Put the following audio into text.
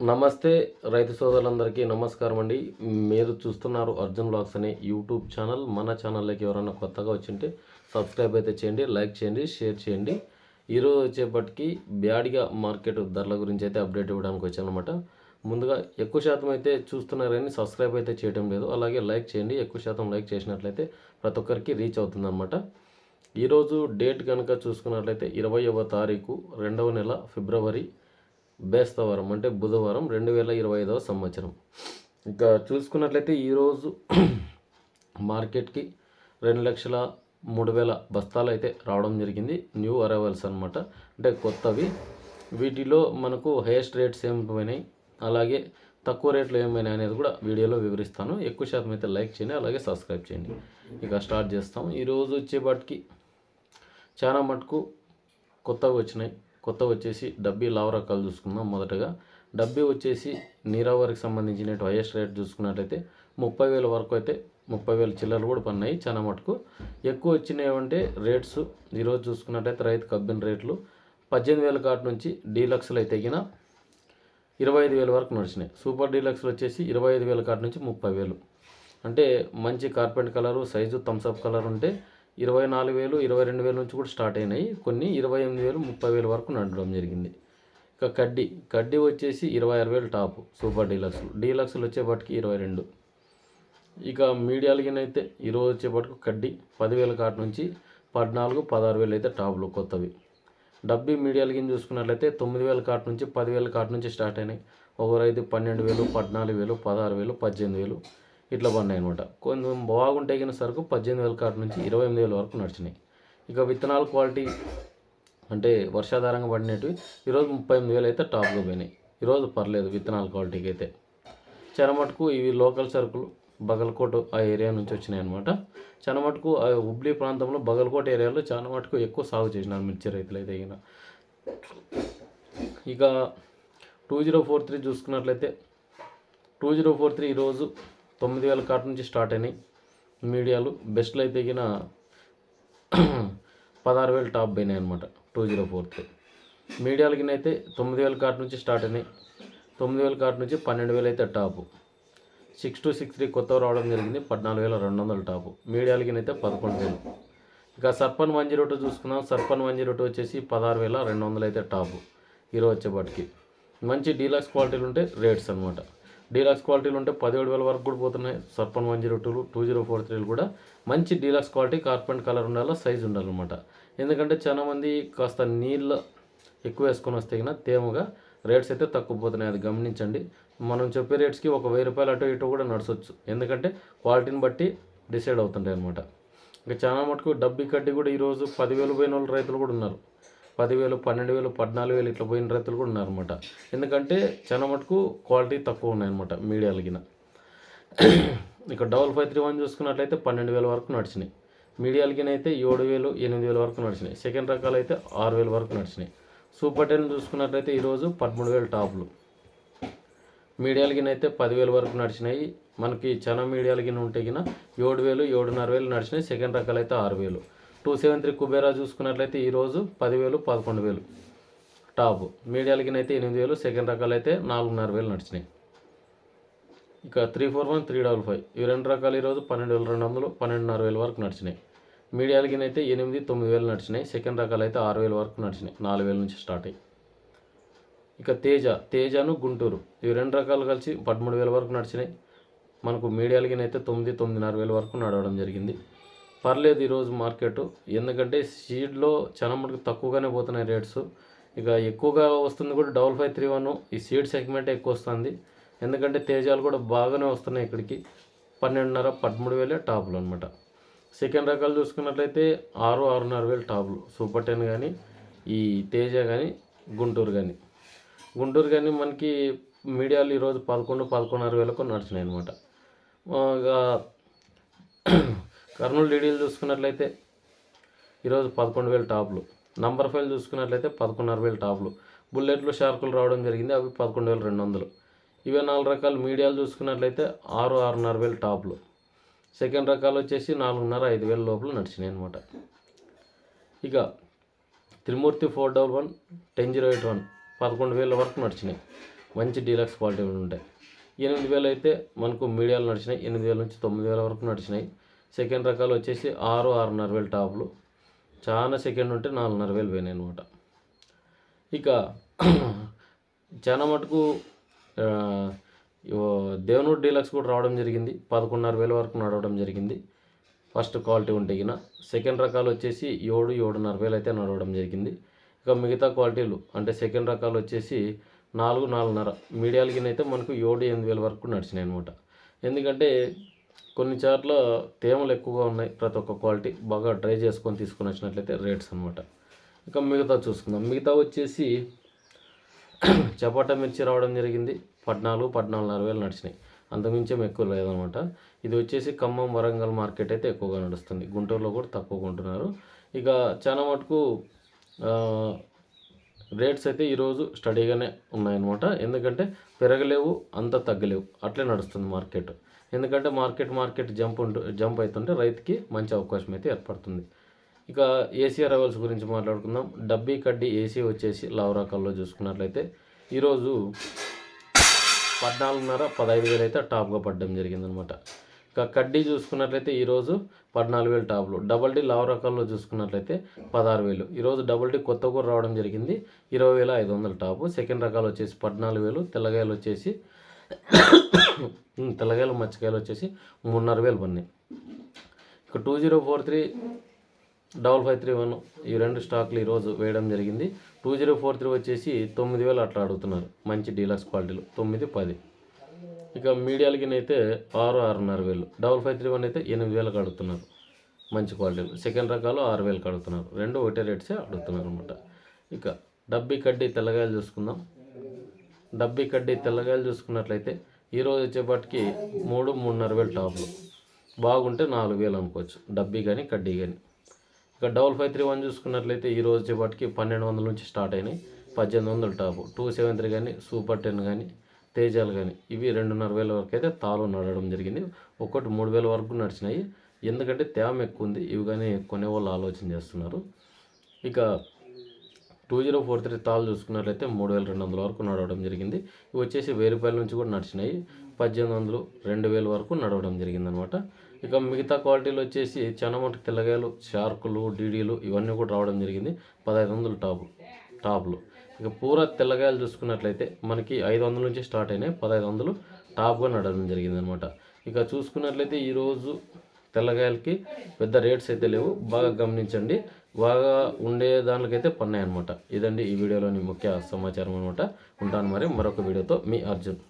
నమస్తే రైతు సోదరులందరికీ నమస్కారం అండి. మీరు చూస్తున్నారు అర్జున్ బ్లాగ్స్ అనే యూట్యూబ్ ఛానల్. మన ఛానల్లోకి ఎవరైనా కొత్తగా వచ్చింటే సబ్స్క్రైబ్ అయితే చేయండి లైక్ చేయండి షేర్ చేయండి. ఈరోజు వచ్చేపటికి బ్యాడ్గా మార్కెట్ ధరల గురించి అయితే అప్డేట్ ఇవ్వడానికి వచ్చానమాట ముందుగా ఎక్కువ శాతం అయితే చూస్తున్నారు కానీ సబ్స్క్రైబ్ అయితే చేయడం లేదు. అలాగే లైక్ చేయండి ఎక్కువ శాతం లైక్ చేసినట్లయితే ప్రతి ఒక్కరికి రీచ్ అవుతుందన్నమాట. ఈరోజు డేట్ కనుక చూసుకున్నట్లయితే ఇరవైవ తారీఖు రెండవ నెల ఫిబ్రవరి బేస్తవారం అంటే బుధవారం రెండు వేల ఇరవై ఐదవ సంవత్సరం. ఇంకా చూసుకున్నట్లయితే ఈరోజు మార్కెట్కి రెండు లక్షల మూడు వేల బస్తాలు అయితే రావడం జరిగింది. న్యూ అరైవల్స్ అనమాట అంటే కొత్తవి. వీటిలో మనకు హైయెస్ట్ రేట్స్ ఏమైనాయి? అలాగే తక్కువ రేట్లు ఏమైనా అనేది కూడా వీడియోలో వివరిస్తాను. ఎక్కువ శాతం అయితే లైక్ చేయండి అలాగే సబ్స్క్రైబ్ చేయండి. ఇక స్టార్ట్ చేస్తాం. ఈరోజు వచ్చేపాటికి చాలా మటుకు కొత్తవి వచ్చినాయి. కొత్త వచ్చేసి డబ్బీ లావు రకాలు చూసుకుందాం మొదటగా. డబ్బీ వచ్చేసి నీరావరికి సంబంధించిన హైయెస్ట్ రేట్ చూసుకున్నట్లయితే ముప్పై వేల వరకు అయితే ముప్పై వేల చిల్లరలు కూడా పన్నాయి చాలా మటుకు. ఎక్కువ వచ్చినాయి అంటే రేట్స్. ఈరోజు చూసుకున్నట్లయితే రైతు కబ్బిన రేట్లు పద్దెనిమిది వేల కాటు నుంచి డీలక్స్లు అయితే తగిన ఇరవై ఐదు వేల వరకు నడిచినాయి. సూపర్ డీలక్స్లు వచ్చేసి ఇరవై ఐదు వేల కాటు నుంచి ముప్పై వేలు. అంటే మంచి కార్పెంట్ colour size Thums Up colour ఉంటే ఇరవై నాలుగు వేలు ఇరవై రెండు వేల నుంచి కూడా స్టార్ట్ అయినాయి. కొన్ని ఇరవై ఎనిమిది వేలు ముప్పై వేల వరకు నడడం జరిగింది. ఇక కడ్డీ కడ్డీ వచ్చేసి ఇరవై ఆరు వేలు టాప్ సూపర్ డీలక్స్లు. డీలక్స్లు వచ్చేపాటికి ఇరవై రెండు. ఇక మీడియాలకినైతే ఈరోజు వచ్చేపాటికి కడ్డీ పదివేల కాట నుంచి పద్నాలుగు పదహారు వేలు అయితే టాప్లు కొత్తవి. డబ్బీ మీడియాలకి చూసుకున్నట్లయితే తొమ్మిది వేల కాట నుంచి పదివేల కాటు నుంచి స్టార్ట్ అయినాయి. ఒకరైతే పన్నెండు వేలు పద్నాలుగు వేలు పదహారు వేలు పద్దెనిమిది వేలు. ఇట్లా పడినాయి అనమాట కొంచెం బాగుంటే కింద సరుకు పద్దెనిమిది వేల కాటు నుంచి ఇరవై ఎనిమిది వేల వరకు నడిచినాయి. ఇక విత్తనాల క్వాలిటీ అంటే వర్షాధారంగా పడినవి ఈరోజు ముప్పై ఎనిమిది వేలు అయితే టాప్గా పోయినాయి. ఈరోజు పర్లేదు విత్తనాల క్వాలిటీకి అయితే. చెరమటుకు ఇవి లోకల్ సరుకులు బగల్కోట్ ఆ ఏరియా నుంచి వచ్చినాయి అనమాట చాలా మటుకు ఆ హుబ్లీ ప్రాంతంలో బగల్కోట్ ఏరియాలో చాలా మటుకు ఎక్కువ సాగు చేసినారు మిర్చి రైతులు అయితే ఈయన ఇక టూ జీరో ఫోర్ త్రీ చూసుకున్నట్లయితే టూ జీరో ఫోర్ త్రీ ఈరోజు తొమ్మిది వేల కాటు నుంచి స్టార్ట్ అయినాయి. మీడియాలు బెస్ట్లో అయితే తగిన పదహారు వేలు టాప్ పోయినాయి అనమాట టూ జీరో ఫోర్ త్రీ మీడియాలకి అయితే తొమ్మిది వేల కాటు నుంచి స్టార్ట్ అయినాయి. తొమ్మిది వేల కాటు నుంచి పన్నెండు వేలు అయితే top. Six two six three కొత్త రావడం జరిగింది పద్నాలుగు వేల రెండు వందల టాపు. మీడియాలకి అయితే పదకొండు వేలు. ఇక సర్పన్ వన్ జీరో టూ చూసుకుందాం. సర్పన్ వన్ జీరో టూ వచ్చేసి పదహారు వేల రెండు వందలు అయితే టాపు. ఈరోజు వచ్చేపాటికి. మంచి డీలక్స్ క్వాలిటీలు ఉంటే రేట్స్ అనమాట డీలక్స్ క్వాలిటీలు ఉంటే పదిహేడు వేల వరకు కూడా పోతున్నాయి. సర్పన్ వన్ జీరో టూలు టూ జీరో ఫోర్ త్రీలు కూడా మంచి డీలక్స్ క్వాలిటీ కార్పెంట్ కలర్ ఉండాలి సైజ్ ఉండాలన్నమాట. ఎందుకంటే చాలా మంది కాస్త నీళ్ళ ఎక్కువ వేసుకొని వస్తే కన్నా తేమగా రేట్స్ అయితే తక్కువ పోతున్నాయి. అది గమనించండి. మనం చెప్పే రేట్స్కి ఒక వెయ్యి రూపాయలు అటు ఇటు కూడా నడచవచ్చు ఎందుకంటే క్వాలిటీని బట్టి డిసైడ్ అవుతుంటాయి అనమాట ఇంకా చాలా మటుకు డబ్బి కడ్డీ కూడా ఈరోజు పదివేలు పోయిన వాళ్ళు రైతులు కూడా ఉన్నారు. పదివేలు పన్నెండు వేలు పద్నాలుగు వేలు ఇట్లా పోయిన రైతులు కూడా ఉన్నారనమాట ఎందుకంటే చాలా మటుకు క్వాలిటీ తక్కువ ఉన్నాయన్నమాట మీడియాలకిన ఇక డబల్ ఫైవ్ త్రీ వన్ చూసుకున్నట్లయితే పన్నెండు వేల వరకు నడిచినాయి. మీడియాలకినైతే అయితే ఏడు వేలు ఎనిమిది వేల వరకు నడిచినాయి. సెకండ్ రకాలు అయితే ఆరు వేల వరకు నడిచినాయి. సూపర్ టెన్ చూసుకున్నట్లయితే ఈరోజు పదమూడు వేలు టాప్లు. మీడియాలకినైతే అయితే పదివేల వరకు నడిచినాయి. మనకి చాలా మీడియాలకి ఉంటే కింద ఏడు వేలు ఏడున్నర వేలు నడిచినాయి. సెకండ్ రకాలు అయితే ఆరు వేలు టూ సెవెన్ త్రీ కుబేరా చూసుకున్నట్లయితే ఈరోజు పదివేలు పదకొండు వేలు. టాప్. మీడియాలకి అయితే ఎనిమిది వేలు సెకండ్ రకాలు అయితే నాలుగున్నర వేలు నడిచినాయి. ఇక three four one three double five. ఈ రెండు రకాలు ఈరోజు పన్నెండు వేల రెండు వందలు పన్నెండున్నర వేల వరకు నడిచినాయి. మీడియాలకి అయితే ఎనిమిది తొమ్మిది వేలు నడిచినాయి. సెకండ్ రకాలు అయితే ఆరు వేల వరకు నడిచినాయి. నాలుగు వేల నుంచి స్టార్ట్ అయ్యి. ఇక తేజ. తేజను గుంటూరు. ఇవి రెండు రకాలు కలిసి పదమూడు వేల వరకు నడిచినాయి. మనకు మీడియాలకి అయితే తొమ్మిది తొమ్మిదిన్నర వేల వరకు నడవడం జరిగింది. పర్లేదు ఈరోజు మార్కెట్. ఎందుకంటే సీడ్లో చాలా మటుకు తక్కువగానే పోతున్నాయి రేట్స్. ఇక ఎక్కువగా వస్తుంది కూడా డబల్ ఫైవ్ త్రీ వన్. ఈ సీడ్ సెగ్మెంట్ ఎక్కువ వస్తుంది. ఎందుకంటే తేజాలు కూడా బాగానే వస్తున్నాయి ఇక్కడికి. పన్నెండున్నర పదమూడు వేలే టాపులు అనమాట సెకండ్ రకాలు చూసుకున్నట్లయితే ఆరు ఆరున్నర వేలు టాపులు. సూపర్ టెన్ కానీ ఈ తేజ కానీ గుంటూరు కానీ గుంటూరు కానీ మనకి మీడియాలు ఈరోజు పదకొండు పదకొండున్నర వేలకు నడిచినాయి అనమాట కర్నూలు డీడీలు చూసుకున్నట్లయితే ఈరోజు పదకొండు వేలు టాప్లు. నంబర్ ఫైల్ చూసుకున్నట్లయితే పదకొండున్నర వేలు టాప్లు. బుల్లెట్లు షార్కులు రావడం జరిగింది. అవి పదకొండు వేల రెండు వందలు. ఇవే నాలుగు రకాల మీడియాలు చూసుకున్నట్లయితే ఆరు ఆరున్నర వేలు టాప్లు. సెకండ్ రకాలు వచ్చేసి నాలుగున్నర ఐదు వేల లోపల నడిచినాయి అనమాట ఇక త్రిమూర్తి four double one ten zero eight one పదకొండు వేల వరకు నడిచినాయి. మంచి డీలక్స్ క్వాలిటీ ఉంటాయి. ఎనిమిది వేలు అయితే మనకు మీడియాలు నడిచినాయి. ఎనిమిది వేల నుంచి తొమ్మిది వేల వరకు నడిచినాయి. సెకండ్ రకాలు వచ్చేసి ఆరు ఆరున్నర వేలు టాపులు. చాలా సెకండ్ ఉంటే నాలుగున్నర వేలు పోయినాయి అనమాట ఇక చాలా మటుకు ఆ, దేవనూరు డీలక్స్ కూడా రావడం జరిగింది. పదకొండున్నర వేల వరకు నడవడం జరిగింది. ఫస్ట్ క్వాలిటీ ఉంటే గిన. సెకండ్ రకాలు వచ్చేసి ఏడు ఏడున్నర వేలు అయితే నడవడం జరిగింది. ఇక మిగతా క్వాలిటీలు అంటే సెకండ్ రకాలు వచ్చేసి నాలుగు నాలుగున్నర. మీడియాలకి అయితే మనకు ఏడు ఎనిమిది వేల వరకు నడిచినాయి అనమాట ఎందుకంటే కొన్ని చోట్ల తేమలు ఎక్కువగా ఉన్నాయి ప్రతి ఒక్క క్వాలిటీ బాగా డ్రై చేసుకొని తీసుకొని వచ్చినట్లయితే రేట్స్ అనమాట ఇక మిగతా చూసుకుందాం. మిగతా వచ్చేసి చపాటా మిర్చి రావడం జరిగింది. పద్నాలుగు పద్నాలుగున్నర వేలు నడిచినాయి. అంతకుమించేం ఎక్కువ లేదనమాట ఇది వచ్చేసి ఖమ్మం వరంగల్ మార్కెట్ అయితే ఎక్కువగా నడుస్తుంది. గుంటూరులో కూడా తక్కువ కొంటున్నారు ఇక చాలా మటుకు రేట్స్ అయితే ఈరోజు స్టడీగానే ఉన్నాయన్నమాట. ఎందుకంటే పెరగలేవు అంత తగ్గలేవు. అట్లే నడుస్తుంది మార్కెట్. ఎందుకంటే మార్కెట్ మార్కెట్ జంప్ ఉంటు జంప్ అవుతుంటే రైతుకి మంచి అవకాశం అయితే ఏర్పడుతుంది. ఇక ఏసీ అరైవల్స్ గురించి మాట్లాడుకుందాం. డబ్బీ కడ్డీ ఏసీ వచ్చేసి లావ్ రకాల్లో చూసుకున్నట్లయితే ఈరోజు పద్నాలుగున్నర పదహైదు వేలు అయితే టాప్గా పడడం జరిగిందనమాట ఇక కడ్డీ చూసుకున్నట్లయితే ఈరోజు పద్నాలుగు వేలు టాప్లు. డబల్ డీ లావ్ రకాల్లో చూసుకున్నట్లయితే పదహారు వేలు. ఈరోజు డబల్ డీ కొత్త కూడా రావడం జరిగింది. ఇరవై వేల ఐదు వందల టాపు. సెకండ్ రకాలు వచ్చేసి పద్నాలుగు వేలు. తెల్లగాయలు వచ్చేసి తెల్లగాయలు మచ్చకాయలు వచ్చేసి మూడున్నర వేలు పడినాయి. ఇక two zero four three double five three one ఈ రెండు స్టాక్లు ఈరోజు వేయడం జరిగింది. టూ జీరో ఫోర్ త్రీ వచ్చేసి తొమ్మిది వేలు అట్లా అడుగుతున్నారు. మంచి డీలక్స్ క్వాలిటీలు. తొమ్మిది పది. ఇక మీడియాలకి అయితే ఆరు ఆరున్నర వేలు. డబల్ ఫైవ్ త్రీ వన్ అయితే ఎనిమిది వేలకు అడుగుతున్నారు మంచి క్వాలిటీలు సెకండ్ రకాలు ఆరు వేలకు అడుగుతున్నారు రెండు ఒకటే రేట్సే అడుగుతున్నారు అనమాట ఇక డబ్బీ కడ్డీ తెల్లగాయలు చూసుకుందాం. డబ్బీ కడ్డీ తెల్లగాయలు చూసుకున్నట్లయితే ఈరోజు వచ్చేపాటికి మూడు మూడున్నర వేలు టాప్లు. బాగుంటే నాలుగు వేలు అనుకోవచ్చు. డబ్బీ కానీ కడ్డీ కానీ ఇక డబల్ ఫైవ్ త్రీ వన్ చూసుకున్నట్లయితే ఈ రోజు వచ్చేపాటికి పన్నెండు వందల నుంచి స్టార్ట్ అయినాయి. పద్దెనిమిది వందలు టాపు. టూ సెవెన్ త్రీ కానీ సూపర్ టెన్ కానీ తేజాలు కానీ ఇవి రెండున్నర వేల వరకు అయితే తాలు నడవడం జరిగింది. ఒక్కటి మూడు వేల వరకు నడిచినాయి. ఎందుకంటే తేమ ఎక్కువ ఉంది ఇవి కానీ కొనేవాళ్ళు ఆలోచన చేస్తున్నారు. ఇక టూ జీరో ఫోర్ త్రీ తాళ్ళు చూసుకున్నట్లయితే మూడు వేల రెండు వందల వరకు నడవడం జరిగింది. ఇవి వచ్చేసి వెయ్యి రూపాయల నుంచి కూడా నడిచినాయి. పద్దెనిమిది వందలు రెండు వేల వరకు నడవడం జరిగింది అనమాట ఇక మిగతా క్వాలిటీలు వచ్చేసి చెనమటి తెల్లగాయలు షార్కులు డీడీలు ఇవన్నీ కూడా రావడం జరిగింది. పదహైదు వందలు టాపు టాప్లు. ఇక పూర తెల్లగాయలు చూసుకున్నట్లయితే మనకి ఐదు వందల నుంచి స్టార్ట్ అయినాయి. పదహైదు వందలు టాప్గా నడవడం జరిగింది అనమాట ఇక చూసుకున్నట్లయితే ఈరోజు తెల్లగాయలకి పెద్ద రేట్స్ అయితే లేవు. బాగా గమనించండి. బాగా ఉండే దానికైతే పన్నాయి అనమాట ఇదండి ఈ వీడియోలోని ముఖ్య సమాచారం అనమాట ఉంటాను మరి మరొక వీడియోతో. మీ అర్జున్.